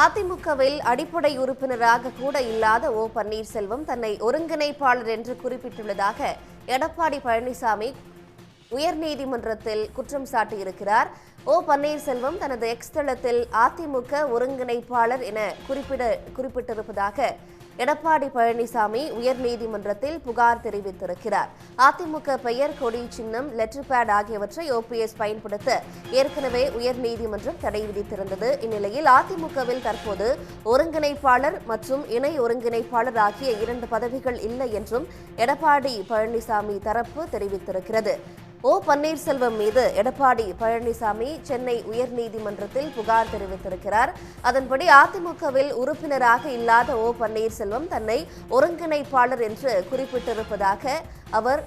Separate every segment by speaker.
Speaker 1: அதிமுகவில் அடிப்படை உறுப்பினராக கூட இல்லாத ஓ பன்னீர்செல்வம் தன்னை ஒருங்கிணைப்பாளர் என்று குறிப்பிட்டுள்ளதாக எடப்பாடி பழனிசாமி உயர்நீதிமன்றத்தில் குற்றம் சாட்டியிருக்கிறார். ஓ பன்னீர்செல்வம் தனது எக்ஸ் தளத்தில் அதிமுக ஒருங்கிணைப்பாளர் என குறிப்பிட குறிப்பிட்டிருப்பதாக எடப்பாடி பழனிசாமி உயர்நீதிமன்றத்தில் புகார் தெரிவித்திருக்கிறார். அதிமுக பெயர் கொடி சின்னம் லெட்டர் பேட் ஆகியவற்றை ஓபிஎஸ் பயன்படுத்த ஏற்கனவே உயர்நீதிமன்றம் தடை விதித்திருந்தது. இந்நிலையில் அதிமுகவில் தற்போது ஒருங்கிணைப்பாளர் மற்றும் இணை ஒருங்கிணைப்பாளர் ஆகிய இரண்டு பதவிகள் இல்லை என்றும் எடப்பாடி பழனிசாமி தரப்பு தெரிவித்திருக்கிறது. ஓ பன்னீர்செல்வம் மீது எடப்பாடி பழனிசாமி சென்னை உயர்நீதிமன்றத்தில் புகார் தெரிவித்திருக்கிறார். அதன்படி அதிமுகவில் உறுப்பினராக இல்லாத ஓ பன்னீர்செல்வம் தன்னை ஒருங்கிணைப்பாளர் என்று குறிப்பிட்டிருப்பதாக அவர்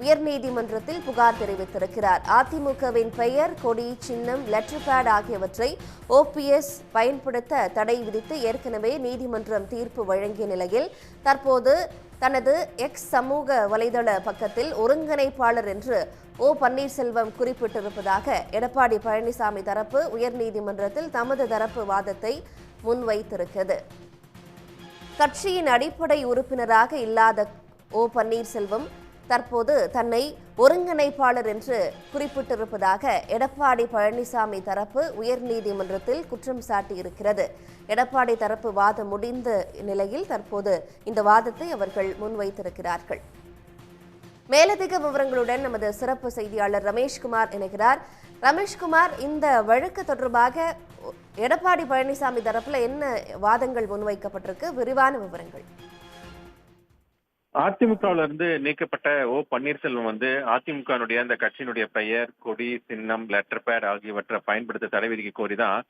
Speaker 1: உயர்நீதிமன்றத்தில் புகார் தெரிவித்திருக்கிறார். அதிமுகவின் பெயர் கொடி சின்னம் லெட்டர் பேட் ஆகியவற்றை ஓபிஎஸ் பயன்படுத்த தடை விதித்து ஏற்கனவே நீதிமன்றம் தீர்ப்பு வழங்கிய நிலையில் தற்போது தனது எக்ஸ் சமூக வலைதள பக்கத்தில் ஒருங்கிணைப்பாளர் என்று ஓ பன்னீர்செல்வம் குறிப்பிட்டிருப்பதாக எடப்பாடி பழனிசாமி தரப்பு உயர்நீதிமன்றத்தில் தமது தரப்பு வாதத்தை முன்வைத்திருக்கிறது. கட்சியின் அடிப்படை உறுப்பினராக இல்லாத ஓ பன்னீர்செல்வம் தற்போது தன்னை ஒருங்கிணைப்பாளர் என்று குறிப்பிட்டிருப்பதாக எடப்பாடி பழனிசாமி தரப்பு உயர்நீதிமன்றத்தில் குற்றம் சாட்டியிருக்கிறது. எடப்பாடி தரப்பு வாதம் முடிந்த நிலையில் தற்போது இந்த வாதத்தை அவர்கள் முன்வைத்திருக்கிறார்கள். மேலதிக விவரங்களுடன் நமது சிறப்பு செய்தியாளர் ரமேஷ்குமார் இணைகிறார். ரமேஷ்குமார் இந்த வழக்கு தொடர்பாக எடப்பாடி பழனிசாமி தரப்பில் என்ன வாதங்கள் முன்வைக்கப்பட்டிருக்கு? விரிவான விவரங்கள்.
Speaker 2: அதிமுகவுல இருந்து நீக்கப்பட்ட ஓ பன்னீர்செல்வம் வந்து அதிமுகனுடைய அந்த கட்சியினுடைய பெயர் கொடி சின்னம் லெட்டர் பேட் ஆகியவற்றை பயன்படுத்த தடை விதிக்க கோரிதான்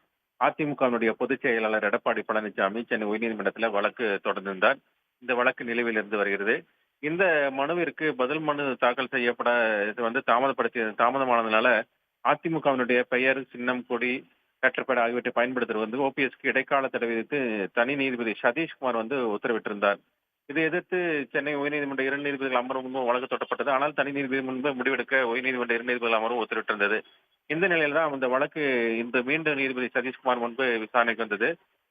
Speaker 2: அதிமுகவினுடைய பொதுச் செயலாளர் எடப்பாடி பழனிசாமி சென்னை உயர்நீதிமன்றத்தில் வழக்கு தொடர்ந்திருந்தார். இந்த வழக்கு நிலுவையில் இருந்து வருகிறது. இந்த மனுவிற்கு பதில் மனு தாக்கல் செய்யப்பட இது வந்து தாமதப்படுத்தி தாமதமானதுனால அதிமுகவினுடைய பெயர் சின்னம் கொடி லெட்டர் ஆகியவற்றை பயன்படுத்துறது வந்து ஓபிஎஸ்க்கு இடைக்கால தடை விதித்து தனி நீதிபதி சதீஷ்குமார் வந்து உத்தரவிட்டிருந்தார். இதை எதிர்த்து சென்னை உயர்நீதிமன்ற இரண்டு நீதிபதிகள் அமர்வு முன்பு வழக்கு தொட்டப்பட்டது. ஆனால் தனி நீதிபதி முன்பு முடிவெடுக்க உயர்நீதிமன்ற இரண்டு நீதிபதிகள் அமர்வு உத்தரவிட்டிருந்தது இந்த நிலையில் தான் இந்த வழக்கு இந்த மீண்டும் நீதிபதி சதீஷ்குமார் முன்பு விசாரணைக்கு வந்தது.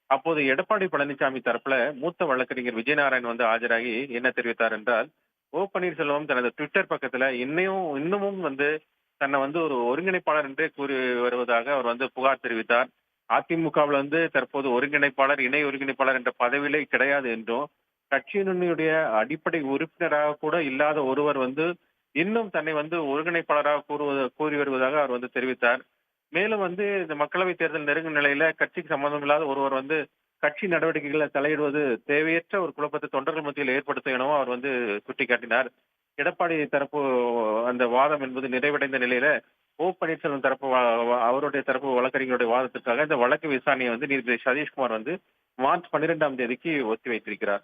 Speaker 2: அப்போது எடப்பாடி பழனிசாமி தரப்புல மூத்த வழக்கறிஞர் விஜயநாராயண் வந்து ஆஜராகி என்ன தெரிவித்தார் என்றால் ஓ பன்னீர்செல்வம் தனது ட்விட்டர் பக்கத்துல இன்னையும் இன்னமும் வந்து தன்னை வந்து ஒரு ஒருங்கிணைப்பாளர் என்றே கூறி வருவதாக அவர் வந்து புகார் தெரிவித்தார். அதிமுகவில் வந்து தற்போது ஒருங்கிணைப்பாளர் இணை ஒருங்கிணைப்பாளர் என்ற பதவியிலே கிடையாது என்றும் கட்சியினுடைய அடிப்படை உறுப்பினராக கூட இல்லாத ஒருவர் வந்து இன்னும் தன்னை வந்து ஒருங்கிணைப்பாளராக கூறுவது கூறி வருவதாக அவர் வந்து தெரிவித்தார். மேலும் வந்து இந்த மக்களவை தேர்தல் நெருங்கும் நிலையில கட்சிக்கு சம்பந்தம் இல்லாத ஒருவர் வந்து கட்சி நடவடிக்கைகளை தலையிடுவது தேவையற்ற ஒரு குழப்பத்தை தொண்டர்கள் மத்தியில் ஏற்படுத்தும் எனவும் அவர் வந்து சுட்டிக்காட்டினார். எடப்பாடி தரப்பு அந்த வாதம் என்பது நிறைவடைந்த நிலையில ஓ பன்னீர்செல்வம் தரப்பு அவருடைய தரப்பு வழக்கறிஞருடைய வாதத்திற்காக இந்த வழக்கு விசாரணையை வந்து நீதிபதி சதீஷ்குமார் வந்து மார்ச் பன்னிரெண்டாம் தேதிக்கு ஒத்தி வைத்திருக்கிறார்.